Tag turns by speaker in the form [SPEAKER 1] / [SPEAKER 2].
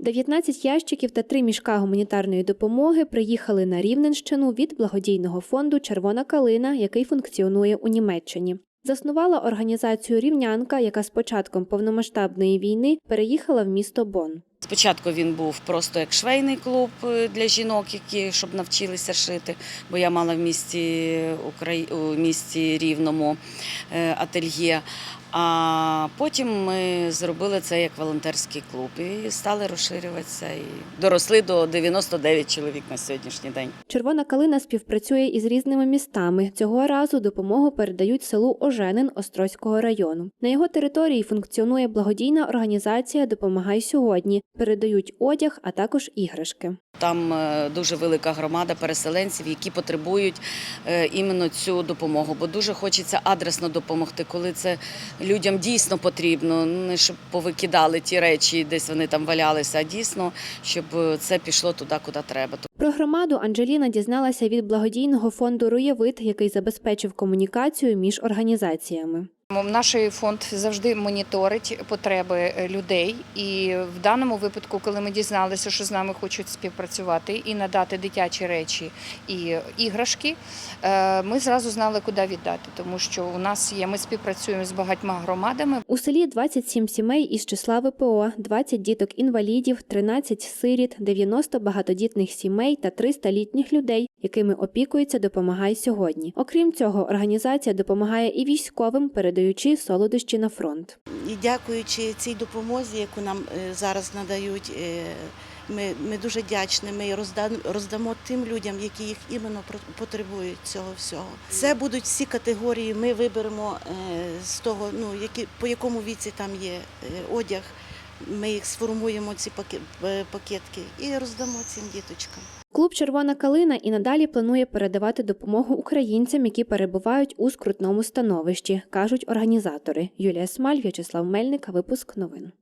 [SPEAKER 1] 19 ящиків та три мішка гуманітарної допомоги приїхали на Рівненщину від благодійного фонду Червона калина, який функціонує у Німеччині. Заснувала організацію Рівнянка, яка з початком повномасштабної війни переїхала в місто Бон.
[SPEAKER 2] Спочатку він був просто як швейний клуб е, для жінок, які щоб навчилися шити, бо я мала в місті Украї... у місті Рівному е, ательє. А потім ми зробили це як волонтерський клуб і стали розширюватися. І доросли до 99 чоловік на сьогоднішній день.
[SPEAKER 1] Червона калина співпрацює із різними містами. Цього разу допомогу передають селу Оженин Острозького району. На його території функціонує благодійна організація Допомагай сьогодні. Передають одяг, а також іграшки.
[SPEAKER 2] Там е, дуже велика громада переселенців, які потребують е, іменно цю допомогу, бо дуже хочеться адресно допомогти, коли це людям дійсно потрібно. Не щоб повикидали ті речі, десь вони там валялися, а дійсно, щоб е, це пішло туди, куди треба.
[SPEAKER 1] Про громаду Анджеліна дізналася від благодійного фонду Руєвит, який забезпечив комунікацію між організаціями.
[SPEAKER 3] Наш фонд завжди моніторить потреби е, людей, і в даному випадку, коли ми дізналися, що з нами хочуть співпрацювати і надати дитячі речі і іграшки, е, ми зразу знали, куди віддати, тому що у нас є. Ми співпрацюємо з багатьма громадами.
[SPEAKER 1] У селі 27 сімей із числа ВПО, 20 діток-інвалідів, 13 сиріт, 90 багатодітних сімей та 300 літніх людей, якими опікується Допомагай сьогодні. Окрім цього, організація допомагає і військовим, передаючи солодощі на фронт.
[SPEAKER 4] І дякуючи цій допомозі, яку нам е, зараз надають, е, ми, ми дуже вдячні. Ми розда- роздамо тим людям, які їх іменно потребують цього всього. Це будуть всі категорії. Ми виберемо е, з того, ну які по якому віці там є одяг. Ми їх сформуємо ці пакетки і роздамо цим діточкам.
[SPEAKER 1] Клуб Червона калина і надалі планує передавати допомогу українцям, які перебувають у скрутному становищі, кажуть організатори. Юлія Смаль, В'ячеслав Мельник, випуск новин.